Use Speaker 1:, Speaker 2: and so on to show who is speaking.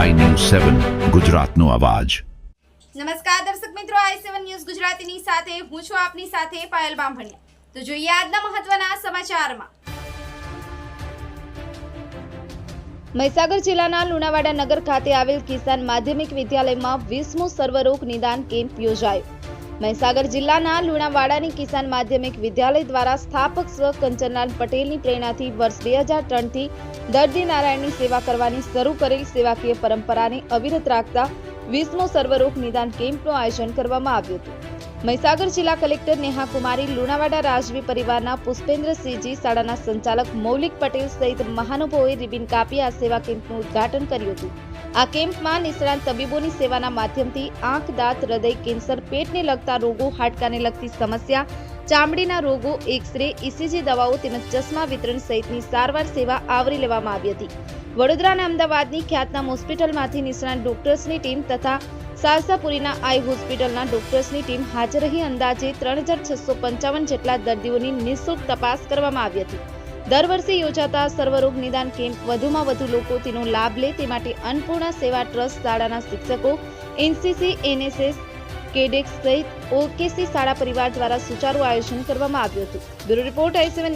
Speaker 1: સેવન ગુજરાતનો અવાજ.
Speaker 2: નમસ્કાર દર્શક મિત્રો આઈ સેવન ન્યૂઝ ગુજરાતીની સાથે, હું છું આપની સાથે પાયલ બામભણિયા. તો જોઈએ આજના મહત્વના સમાચારમાં. મહીસાગર જિલ્લાના લુણાવાડા નગર ખાતે આવેલ કિસાન માધ્યમિક વિદ્યાલયમાં વીસમું સર્વરોગ નિદાન કેમ્પ યોજાયો. મહીસાગર જિલ્લાના લુણાવાડાની કિસાન માધ્યમિક વિદ્યાલય દ્વારા સ્થાપક સ્વ કંચનલાલ પટેલની પ્રેરણાથી વર્ષ બે હજાર ત્રણથી દર્દી નારાયણની સેવા કરવાની શરૂ કરેલ સેવાકીય પરંપરાને અવિરત રાખતા વીસમો સર્વરોગ નિદાન કેમ્પનું આયોજન કરવામાં આવ્યું હતું. મહીસાગર જિલ્લા કલેક્ટર નેહા કુમારી લુણાવાડા રાજવી પરિવારના પુષ્પેન્દ્રસિંહજી શાળાના સંચાલક મૌલિક પટેલ સહિત મહાનુભાવોએ રિબિન કાપી આ સેવા કેમ્પનું ઉદ્ઘાટન કર્યું હતું. આ કેમ્પમાં નિષ્ણાંત તબીબોની સેવાના માધ્યમથી આંખ, દાંત, હૃદય, કેન્સર, પેટને લગતા રોગો, હાડકાને લગતી સમસ્યા, ચામડીના રોગો, એક્સરે, ઇસીજી દવાઓ તેમજ ચશ્મા વિતરણ સહિતની સારવાર સેવા આવરી લેવામાં આવી હતી. વડોદરા અને અમદાવાદની ખ્યાતનામ હોસ્પિટલમાંથી નિષ્ણાંત ડોક્ટર્સની ટીમ તથા સારસાપુરીના આઈ હોસ્પિટલના ડોક્ટર્સની ટીમ હાજર રહી અંદાજે ત્રણ જેટલા દર્દીઓની નિઃશુલ્ક તપાસ કરવામાં આવી હતી. દર વર્ષે યોજાતા સર્વરોગ નિદાન કેમ્પ વધુમાં વધુ લોકો તેનો લાભ લે તે માટે અન્નપૂર્ણા સેવા ટ્રસ્ટ શાળાના શિક્ષકો, એનસીસી, એનએસએસ, કેડેક્સ સહિત ઓકેસી શાળા પરિવાર દ્વારા સુચારુ આયોજન કરવામાં આવ્યું હતું. બ્યુરો રિપોર્ટ આઈ